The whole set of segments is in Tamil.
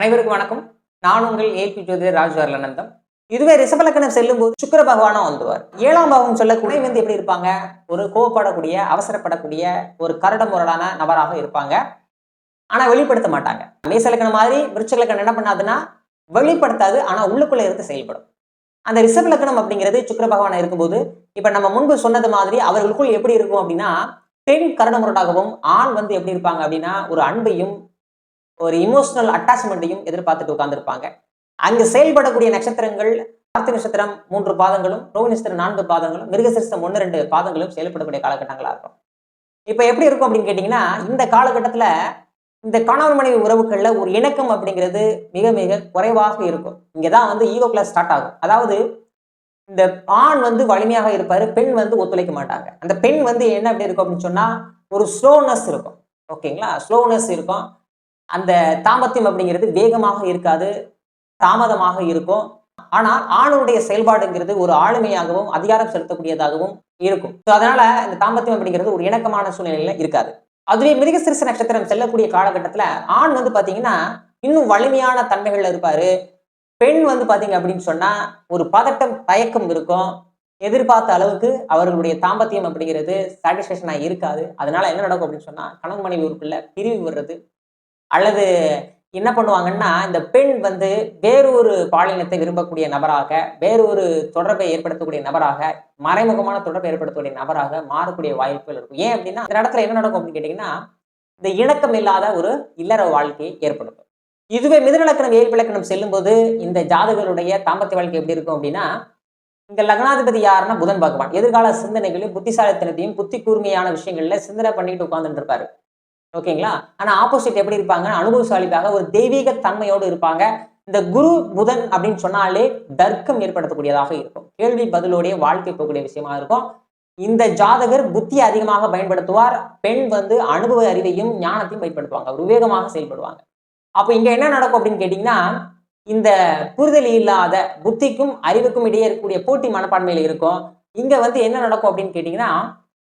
அனைவருக்கும் வணக்கம். நான் உங்கள் ஏபி ஜோதிடர் ராஜ்வார் அனந்தம் இதுவே ரிஷபலக்கணம் செல்லும் போது சுக்கர பகவானும் வந்துவார் ஏழாம் பாவம் சொல்லக்கூடிய வந்து எப்படி இருப்பாங்க? ஒரு கோவப்படக்கூடிய அவசரப்படக்கூடிய ஒரு கரட முரடான நபராக இருப்பாங்க. ஆனா வெளிப்படுத்த மாட்டாங்க. மேசலக்கணம் மாதிரி விருச்சலக்கணம் என்ன பண்ணாதுன்னா வெளிப்படுத்தாது ஆனா உள்ளுக்குள்ள இருந்து செயல்படும். அந்த ரிஷப லக்கணம் அப்படிங்கிறது சுக்கர பகவான் இருக்கும்போது இப்ப நம்ம முன்பு சொன்னது மாதிரி அவர்களுக்குள் எப்படி இருக்கும் அப்படின்னா பெண் கரடமுரடாகவும் ஆண் வந்து எப்படி இருப்பாங்க அப்படின்னா ஒரு அன்பையும் ஒரு இமோஷனல் அட்டாச்மெண்ட்டையும் எதிர்பார்த்துட்டு உட்கார்ந்துருப்பாங்க. அங்கு செயல்படக்கூடிய நட்சத்திரங்கள் கார்த்திகை நட்சத்திரம் மூன்று பாதங்களும் ரோஹி நட்சத்திரம் நான்கு பாதங்களும் மிருகசிரசம் ஒன்று ரெண்டு பாதங்களும் செயல்படக்கூடிய காலகட்டங்களாக இருக்கும். இப்போ எப்படி இருக்கும் அப்படின்னு கேட்டிங்கன்னா இந்த காலகட்டத்தில் இந்த கணவன் மனைவி உறவுகளில் ஒரு இணக்கம் அப்படிங்கிறது மிக மிக குறைவாக இருக்கும். இங்கே தான் வந்து ஈகோ கிளாஸ் ஸ்டார்ட் ஆகும். அதாவது இந்த ஆண் வந்து வலிமையாக இருப்பார் பெண் வந்து ஒத்துழைக்க மாட்டாங்க. அந்த பெண் வந்து என்ன அப்படி இருக்கும் அப்படின்னு சொன்னால் ஒரு ஸ்லோனஸ் இருக்கும். ஓகேங்களா? ஸ்லோனஸ் இருக்கும். அந்த தாம்பத்தியம் அப்படிங்கிறது வேகமாக இருக்காது தாமதமாக இருக்கும். ஆனால் ஆணுடைய செயல்பாடுங்கிறது ஒரு ஆளுமையாகவும் அதிகாரம் செலுத்தக்கூடியதாகவும் இருக்கும். ஸோ அதனால இந்த தாம்பத்தியம் அப்படிங்கிறது ஒரு இணக்கமான சூழ்நிலையில இருக்காது. அதுவே மிருகசிரிச நட்சத்திரம் செல்லக்கூடிய காலகட்டத்துல ஆண் வந்து பாத்தீங்கன்னா இன்னும் வலிமையான தன்மைகள்ல இருப்பாரு. பெண் வந்து பாத்தீங்க அப்படின்னு சொன்னா ஒரு பதட்டம் தயக்கம் இருக்கும். எதிர்பார்த்த அளவுக்கு அவர்களுடைய தாம்பத்தியம் அப்படிங்கிறது சாட்டிஸ்ஃபேக்ஷனா இருக்காது. அதனால என்ன நடக்கும் அப்படின்னு சொன்னா கணவன் மனைவி உறுப்புல பிரிவு வர்றது அல்லது என்ன பண்ணுவாங்கன்னா இந்த பெண் வந்து வேறொரு பாலினத்தை விரும்பக்கூடிய நபராக வேறொரு தொடர்பை ஏற்படுத்தக்கூடிய நபராக மறைமுகமான தொடர்பை ஏற்படுத்தக்கூடிய நபராக மாறக்கூடிய வாய்ப்புகள் இருக்கும். ஏன் அப்படின்னா அந்த இடத்துல என்ன நடக்கும் அப்படின்னு கேட்டிங்கன்னா இந்த இணக்கம் இல்லாத ஒரு இல்லற வாழ்க்கையை ஏற்படுத்தும் இதுவே மிதுநலக்கணம் ஏழு செல்லும்போது இந்த ஜாதகருடைய தாம்பத்திய வாழ்க்கை எப்படி இருக்கும் அப்படின்னா இங்க லக்னாதிபதி யாருன்னா புதன் பகவான். எதிர்கால சிந்தனைகளையும் புத்திசாலித்தனத்தையும் புத்தி கூர்மையான விஷயங்கள்ல சிந்தனை பண்ணிட்டு உட்கார்ந்துட்டு இருப்பாரு. ஓகேங்களா? ஆனா ஆப்போசிட் எப்படி இருப்பாங்க அனுபவசாலிக்காக ஒரு தெய்வீக தன்மையோடு இருப்பாங்க. இந்த குரு புதன் அப்படின்னு சொன்னாலே தர்க்கம் ஏற்படுத்தக்கூடியதாக இருக்கும். கேள்வி பதிலோடைய வாழ்க்கை போகக்கூடிய விஷயமா இருக்கும். இந்த ஜாதகர் புத்தி அதிகமாக பயன்படுத்துவார். பெண் வந்து அனுபவ அறிவையும் ஞானத்தையும் பயன்படுத்துவாங்க. விவேகமாக செயல்படுவாங்க. அப்போ இங்க என்ன நடக்கும் அப்படின்னு கேட்டீங்கன்னா இந்த புரிதல் இல்லாத புத்திக்கும் அறிவுக்கும் இடையே இருக்கக்கூடிய போட்டி மனப்பான்மையில இருக்கும். இங்க வந்து என்ன நடக்கும் அப்படின்னு கேட்டீங்கன்னா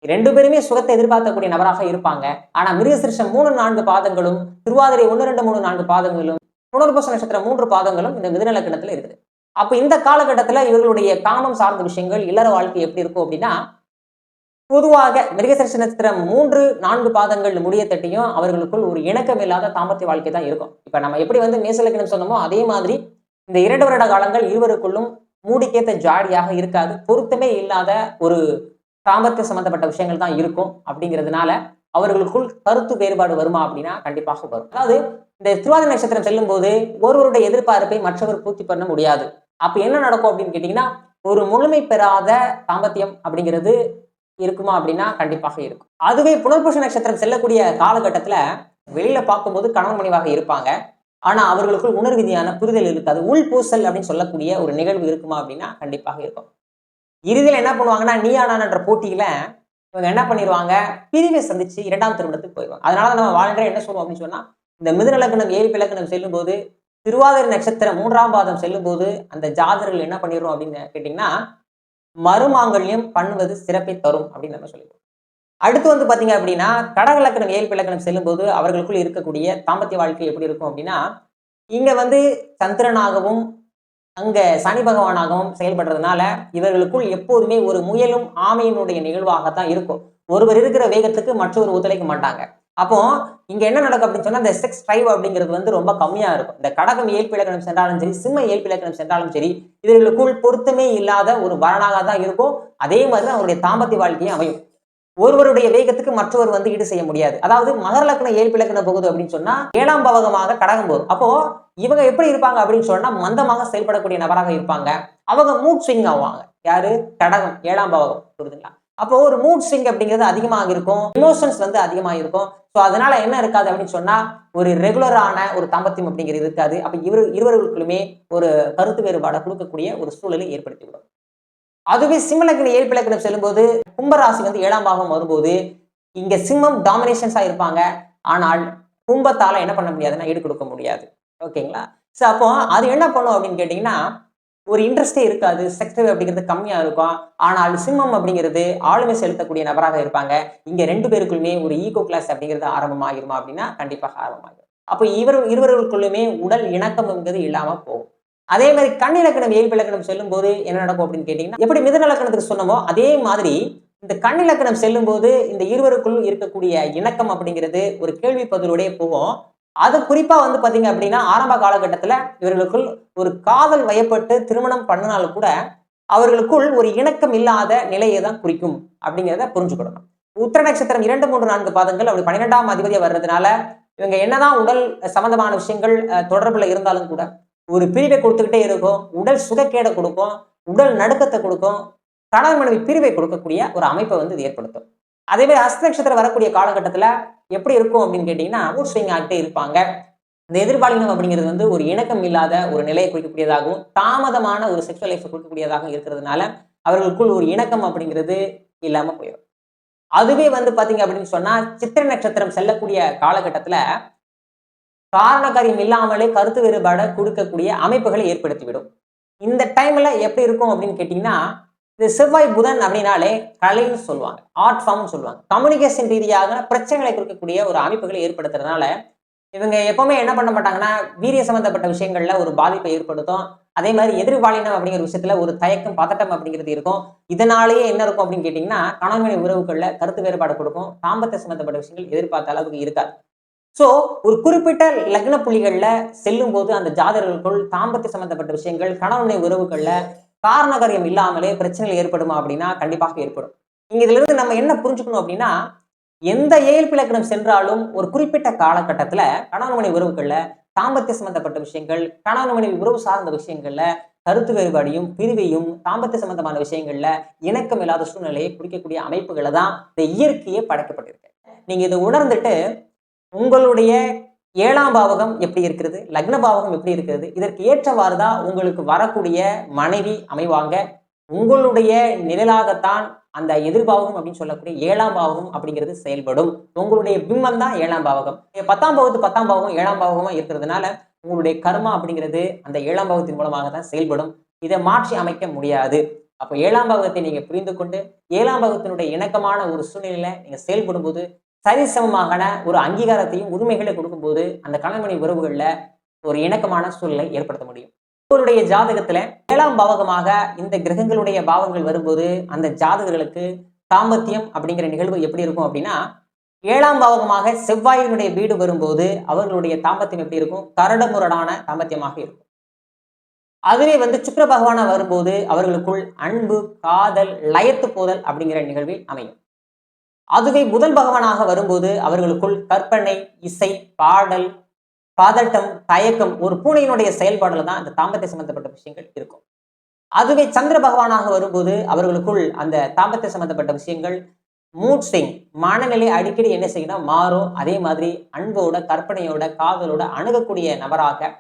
ரெண்டு பேருமே சுகத்தை எதிர்பார்க்கக்கூடிய நபராக இருப்பாங்க. ஆனா மிருகசிருஷம் மூணு நான்கு பாதங்களும் திருவாதிரை ஒன்று ரெண்டு மூணு நான்கு பாதங்களும் புனர்பச நட்சத்திரம் மூன்று பாதங்களும் இந்த மிதுன இருக்குது. அப்ப இந்த காலகட்டத்துல இவர்களுடைய காமம் சார்ந்த விஷயங்கள் இல்லற வாழ்க்கை எப்படி இருக்கும் அப்படின்னா பொதுவாக மிருகசரிச நட்சத்திரம் மூன்று நான்கு பாதங்கள் முடிய தட்டியும் அவர்களுக்குள் ஒரு இணக்கம் இல்லாத தாம்பத்திய வாழ்க்கை தான் இருக்கும். இப்ப நம்ம எப்படி வந்து மேசலக்கணம் சொன்னோமோ அதே மாதிரி இந்த இரண்டு வருட காலங்கள் இருவருக்குள்ளும் மூடிக்கேத்த ஜாடியாக இருக்காது. பொருத்தமே இல்லாத ஒரு தாம்பத்திய சம்பந்தப்பட்ட விஷயங்கள் தான் இருக்கும் அப்படிங்கிறதுனால அவர்களுக்குள் கருத்து வேறுபாடு வருமா அப்படின்னா கண்டிப்பாக வரும். அதாவது இந்த திருவாதிரை நட்சத்திரம் செல்லும் போது ஒருவருடைய எதிர்பார்ப்பை மற்றவர் பூர்த்தி பண்ண முடியாது. அப்ப என்ன நடக்கும் அப்படின்னு கேட்டீங்கன்னா ஒரு முழுமை பெறாத தாம்பத்தியம் அப்படிங்கிறது இருக்குமா அப்படின்னா கண்டிப்பாக இருக்கும். அதுவே புனர்புஷ நட்சத்திரம் செல்லக்கூடிய காலகட்டத்துல வெளியில பார்க்கும்போது கணவன் மனைவாக இருப்பாங்க. ஆனா அவர்களுக்குள் உணர்விதியான புரிதல் இருக்காது. உள் பூசல் அப்படின்னு சொல்லக்கூடிய ஒரு நிகழ்வு இருக்குமா அப்படின்னா கண்டிப்பாக இருக்கும். இறுதியில் என்ன பண்ணுவாங்கன்னா நீயானான்ற போட்டியில இவங்க என்ன பண்ணிடுவாங்க பிரிவை சந்திச்சு இரண்டாம் திருமணத்துக்கு போயிடுவாங்க. அதனால நம்ம வாழ்கிற என்ன சொல்லுவோம் அப்படின்னு சொன்னா இந்த மிதுநலக்கணம் ஏழு பிளக்கணம் செல்லும் போது திருவாதிரை நட்சத்திரம் மூன்றாம் பாதம் செல்லும் போது அந்த ஜாதகர்கள் என்ன பண்ணிடுவோம் அப்படின்னு கேட்டிங்கன்னா மறுமாங்கல்யம் பண்ணுவது சிறப்பை தரும் அப்படின்னு நம்ம சொல்லிடுவோம் அடுத்து வந்து பாத்தீங்க அப்படின்னா கடகலக்கணம் ஏழு பிளக்கணம் செல்லும்போது அவர்களுக்குள் இருக்கக்கூடிய தாம்பத்திய வாழ்க்கை எப்படி இருக்கும் அப்படின்னா இங்க வந்து சந்திரனாகவும் அங்க சனி பகவானாகவும் செயல்படுறதுனால இவர்களுக்குள் எப்போதுமே ஒரு முயலும் ஆமையினுடைய நிகழ்வாகத்தான் இருக்கும். ஒருவர் இருக்கிற வேகத்துக்கு மற்றொரு ஒத்துழைக்க மாட்டாங்க. அப்போ இங்க என்ன நடக்கும் அப்படின்னு சொன்னா இந்த செக்ஸ் ட்ரைவ் அப்படிங்கிறது வந்து ரொம்ப கம்மியா இருக்கும். இந்த கடகம் ஏழ்பி இலக்கணம் சென்றாலும் சரி சிம்ம ஏற்பிலக்கணம் சென்றாலும் சரி இவர்களுக்குள் பொருத்தமே இல்லாத ஒரு வரனாக தான் இருக்கும். அதே மாதிரி அவருடைய தாம்பத்திய வாழ்க்கையும் அமையும். ஒருவருடைய வேகத்துக்கு மற்றவர் வந்து ஈடு செய்ய முடியாது. அதாவது மகர லக்னம் ஏழு இலக்கணம் போகுது அப்படின்னு சொன்னா ஏழாம் பவகமாக கடகம் போகுது. அப்போ இவங்க எப்படி இருப்பாங்க அப்படின்னு சொன்னா மந்தமாக செயல்படக்கூடிய நபராக இருப்பாங்க. அவங்க மூட் ஸ்விங் ஆவாங்க. யாரு? கடகம் ஏழாம் பவகம் புரியுதுங்களா? அப்போ ஒரு மூட் ஸ்விங் அப்படிங்கிறது அதிகமாக இருக்கும். இமோஷன்ஸ் வந்து அதிகமாக இருக்கும். ஸோ அதனால என்ன இருக்காது அப்படின்னு சொன்னா ஒரு ரெகுலரான ஒரு தாம்பத்தியம் அப்படிங்கிறது இருக்காது. அப்ப இவர் இருவர்களுக்குள்ளுமே ஒரு கருத்து வேறுபாடை கொடுக்கக்கூடிய ஒரு சூழலை ஏற்படுத்திவிடும். அதுவே சிம்மலக்கணம் ஏழு செல்லும்போது கும்பராசி வந்து ஏழாம் பாகம் வரும்போது இங்க சிம்மம் டாமினேஷன்ஸா இருப்பாங்க. ஆனால் கும்பத்தால என்ன பண்ண முடியாதுன்னா ஈடு கொடுக்க முடியாது. ஓகேங்களா? ஸோ அப்போ அது என்ன பண்ணும் அப்படின்னு கேட்டிங்கன்னா ஒரு இன்ட்ரெஸ்டே இருக்காது. செக்டர் அப்படிங்கிறது கம்மியா இருக்கும். ஆனால் சிம்மம் அப்படிங்கிறது ஆளுமை செலுத்தக்கூடிய நபராக இருப்பாங்க. இங்க ரெண்டு பேருக்குள்ளுமே ஒரு ஈகோ கிளாஸ் அப்படிங்கிறது ஆரம்பமாகிருமா அப்படின்னா கண்டிப்பாக ஆரம்பமாகிடும் அப்போ இவர் இருவர்களுக்குள்ளுமே உடல் இணக்கம் என்பது இல்லாம போகும். அதே மாதிரி கண்ணிலக்கணம் ஏழு இலக்கணம் செல்லும் போது என்ன நடக்கும் அப்படின்னு கேட்டீங்கன்னா எப்படி மிதன இலக்கணத்துக்கு சொன்னமோ அதே மாதிரி இந்த கண்ணிலக்கணம் செல்லும் போது இந்த இருவருக்குள் இருக்கக்கூடிய இணக்கம் அப்படிங்கிறது ஒரு கேள்வி பதிலோடய போகும். அது குறிப்பா வந்து பாத்தீங்க அப்படின்னா ஆரம்ப காலகட்டத்துல இவர்களுக்குள் ஒரு காதல் வயப்பட்டு திருமணம் பண்ணினாலும் கூட அவர்களுக்குள் ஒரு இணக்கம் இல்லாத நிலையை தான் குறிக்கும் அப்படிங்கிறத புரிஞ்சுக்கணும். உத்திர நட்சத்திரம் இரண்டு மூன்று நான்கு பாதங்கள் அப்படி பன்னிரெண்டாம் அதிபதியாக வர்றதுனால இவங்க என்னதான் உடல் சம்பந்தமான விஷயங்கள் தொடர்புல இருந்தாலும் கூட ஒரு பிரிவை கொடுத்துக்கிட்டே இருக்கும் உடல் சுகக்கேடை கொடுக்கும் உடல் நடுக்கத்தை கொடுக்கும் கணவன் மனைவி பிரிவை கொடுக்கக்கூடிய ஒரு அமைப்பை வந்து இது ஏற்படுத்தும். அதே மாதிரி அஸ்த நட்சத்திரம் வரக்கூடிய காலகட்டத்தில் எப்படி இருக்கும் அப்படின்னு கேட்டிங்கன்னா ஊர் ஸ்விங் ஆகிட்டே இருப்பாங்க. இந்த எதிர்பாலினம் அப்படிங்கிறது வந்து ஒரு இணக்கம் இல்லாத ஒரு நிலையை குறிக்கக்கூடியதாகவும் தாமதமான ஒரு செக்ஷுவல் லைஃப் குறிக்கக்கூடியதாகவும் இருக்கிறதுனால அவர்களுக்குள் ஒரு இணக்கம் அப்படிங்கிறது இல்லாமல் போயிடும் அதுவே வந்து பார்த்தீங்க அப்படின்னு சொன்னா சித்திரை நட்சத்திரம் செல்லக்கூடிய காலகட்டத்துல காரணக்காரியம் இல்லாமலே கருத்து வேறுபாடை கொடுக்கக்கூடிய அமைப்புகளை ஏற்படுத்திவிடும். இந்த டைம்ல எப்படி இருக்கும் அப்படின்னு கேட்டீங்கன்னா இந்த செவ்வாய் புதன் அப்படின்னாலே கலைன்னு சொல்லுவாங்க ஆர்ட் ஃபார்ம்னு சொல்லுவாங்க. கம்யூனிகேஷன் ரீதியாக பிரச்சனைகளை கொடுக்கக்கூடிய ஒரு அமைப்புகளை ஏற்படுத்துறதுனால இவங்க எப்பவுமே என்ன பண்ண மாட்டாங்கன்னா வீரிய சம்பந்தப்பட்ட விஷயங்கள்ல ஒரு பாதிப்பை ஏற்படுத்தும். அதே மாதிரி எதிர்பாலினம் அப்படிங்கிற விஷயத்துல ஒரு தயக்கம் பதட்டம் அப்படிங்கிறது இருக்கும். இதனாலேயே என்ன இருக்கும் அப்படின்னு கேட்டீங்கன்னா கணவன் உறவுகள்ல கருத்து வேறுபாடு கொடுக்கும். தாம்பத்திய சம்பந்தப்பட்ட விஷயங்கள் எதிர்பார்த்த அளவுக்கு இருக்காது. சோ ஒரு குறிப்பிட்ட லக்ன புள்ளிகள்ல செல்லும் போது அந்த ஜாதகர்களுக்குள் தாம்பத்திய சம்பந்தப்பட்ட விஷயங்கள் கணவனை உறவுகள்ல காரணகாரியம் இல்லாமலே பிரச்சனைகள் ஏற்படுமா அப்படின்னா கண்டிப்பாக ஏற்படும். இங்க இதுல இருந்து நம்ம என்ன புரிஞ்சுக்கணும் அப்படின்னா எந்த ஏழ்பு இலக்கணம் சென்றாலும் ஒரு குறிப்பிட்ட காலகட்டத்துல கணவன் மனைவி உறவுகள்ல தாம்பத்திய சம்பந்தப்பட்ட விஷயங்கள் கணவன் மனைவி உறவு சார்ந்த விஷயங்கள்ல கருத்து வேறுபாடையும் பிரிவையும் தாம்பத்திய சம்பந்தமான விஷயங்கள்ல இணக்கம் இல்லாத சூழ்நிலையை குறிக்கக்கூடிய அமைப்புகளை தான் இந்த இயற்கையே படைக்கப்பட்டிருக்கு. நீங்க இதை உணர்ந்துட்டு உங்களுடைய ஏழாம் பாவகம் எப்படி இருக்கிறது? லக்ன பாவகம் எப்படி இருக்கிறது? இதற்கு ஏற்றவாறு தான் உங்களுக்கு வரக்கூடிய மனைவி அமைவாங்க? உங்களுடைய நிழலாகத்தான் அந்த எதிர்பாவகம் அப்படின்னு சொல்லக்கூடிய ஏழாம் பாவகம் அப்படிங்கிறது செயல்படும். உங்களுடைய பிம்பம் தான் ஏழாம் பாவகம். பத்தாம் பாவத்து பத்தாம் பாவகம் ஏழாம் பாவகமா இருக்கிறதுனால உங்களுடைய கர்மா அப்படிங்கிறது அந்த ஏழாம் பாவத்தின் மூலமாக தான் செயல்படும். இதை மாற்றி அமைக்க முடியாது. அப்போ ஏழாம் பாகத்தை நீங்க புரிந்து கொண்டு ஏழாம் பாகத்தினுடைய இணக்கமான ஒரு சூழ்நிலையில நீங்க செயல்படும் போது சரிசமமான ஒரு அங்கீகாரத்தையும் உரிமைகளை கொடுக்கும்போது அந்த கணவனை உறவுகளில் ஒரு இணக்கமான சூழ்நிலை ஏற்படுத்த முடியும். ஒருவருடைய ஜாதகத்துல ஏழாம் பாவகமாக இந்த கிரகங்களுடைய பாவங்கள் வரும்போது அந்த ஜாதகர்களுக்கு தாம்பத்தியம் அப்படிங்கிற நிகழ்வு எப்படி இருக்கும் அப்படின்னா ஏழாம் பாவகமாக செவ்வாயினுடைய வீடு வரும்போது அவர்களுடைய தாம்பத்தியம் எப்படி இருக்கும்? கரடமுரடான தாம்பத்தியமாக இருக்கும். அதுவே வந்து சுக்கர பகவானா வரும்போது அவர்களுக்குள் அன்பு காதல் லயத்து போதல் அப்படிங்கிற நிகழ்வில் அமையும். அதுவே முதல் பகவானாக வரும்போது அவர்களுக்குள் கற்பனை இசை பாடல் பதட்டம் தயக்கம் ஒரு பூனையினுடைய செயல்பாடுல தான் இந்த தாம்பத்திய சம்பந்தப்பட்ட விஷயங்கள் இருக்கும். அதுவே சந்திர பகவானாக வரும்போது அவர்களுக்குள் அந்த தாம்பத்திய சம்பந்தப்பட்ட விஷயங்கள் மூட் ஸ்விங் மனநிலை அடிக்கடி என்ன செய்யணும் மாறும். அதே மாதிரி அன்போட கற்பனையோட காதலோட அணுகக்கூடிய நபராக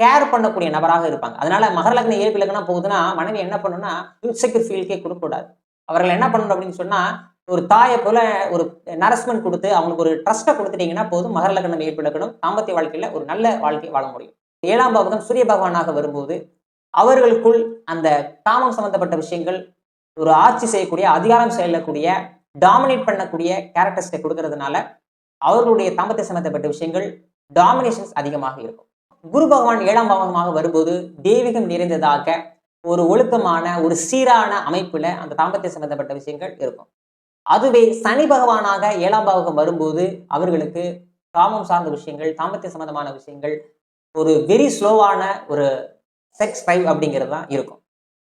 கேர் பண்ணக்கூடிய நபராக இருப்பாங்க. அதனால மகரலக்ன இயல்பு இலக்கணம் போகுதுன்னா மனைவி என்ன பண்ணணும்னா இன்செக்யூர் ஃபீல்கே கொடுக்கக்கூடாது. அவர்கள் என்ன பண்ணணும் அப்படின்னு சொன்னா ஒரு தாயை போல ஒரு நரஸ்மெண்ட் கொடுத்து அவங்களுக்கு ஒரு ட்ரஸ்ட்டை கொடுத்துட்டீங்கன்னா போதும் மகர லக்னம் இயல்பு தாம்பத்திய வாழ்க்கையில ஒரு நல்ல வாழ்க்கை வாழ முடியும். ஏழாம் பாவகம் சூரிய பகவானாக வரும்போது அவர்களுக்குள் அந்த காமம் சம்பந்தப்பட்ட விஷயங்கள் ஒரு ஆட்சி செய்யக்கூடிய அதிகாரம் செல்லக்கூடிய டாமினேட் பண்ணக்கூடிய கேரக்டர்ஸை கொடுக்கறதுனால அவர்களுடைய தாம்பத்திய சம்பந்தப்பட்ட விஷயங்கள் டாமினேஷன்ஸ் அதிகமாக இருக்கும். குரு பகவான் ஏழாம் பாவகமாக வரும்போது தெய்வீகம் நிறைந்ததாக ஒரு ஒழுக்கமான ஒரு சீரான அமைப்புல அந்த தாம்பத்திய சம்பந்தப்பட்ட விஷயங்கள் இருக்கும். அதுவே சனி பகவானாக ஏழாம் பாவகம் வரும்போது அவர்களுக்கு காமம் சார்ந்த விஷயங்கள் தாமத்திய சம்பந்தமான விஷயங்கள் ஒரு வெரி ஸ்லோவான ஒரு செக்ஸ் ஃபைவ் அப்படிங்கிறது தான் இருக்கும்.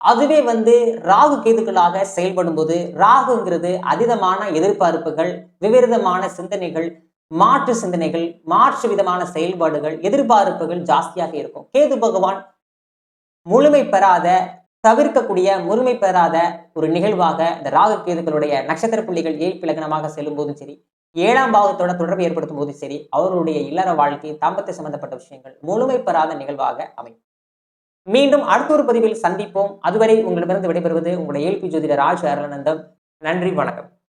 அதுவே வந்து ராகு கேதுக்களாக செயல்படும் போது ராகுங்கிறது அதீதமான எதிர்பார்ப்புகள் விபரீதமான சிந்தனைகள் மாற்று சிந்தனைகள் மாற்று விதமான செயல்பாடுகள் எதிர்பார்ப்புகள் ஜாஸ்தியாக இருக்கும். கேது பகவான் முழுமை பெறாத தவிர்க்கக்கூடிய முழுமை பெறாத ஒரு நிகழ்வாக இந்த ராகு கேதுக்களுடைய நட்சத்திர புள்ளிகள் ஏழ்பு லக்னமாக செல்லும் போதும் சரி ஏழாம் பாவத்தோட தொடர்பு ஏற்படுத்தும் போதும் சரி அவர்களுடைய இல்லற வாழ்க்கை தாம்பத்திய சம்பந்தப்பட்ட விஷயங்கள் முழுமை பெறாத நிகழ்வாக அமையும். மீண்டும் அடுத்த ஒரு பதிவில் சந்திப்போம். அதுவரை உங்களிடமிருந்து விடைபெறுவது உங்களுடைய ஏழ்பி ஜோதிடர் ராஜ் அருளானந்தம். நன்றி வணக்கம்.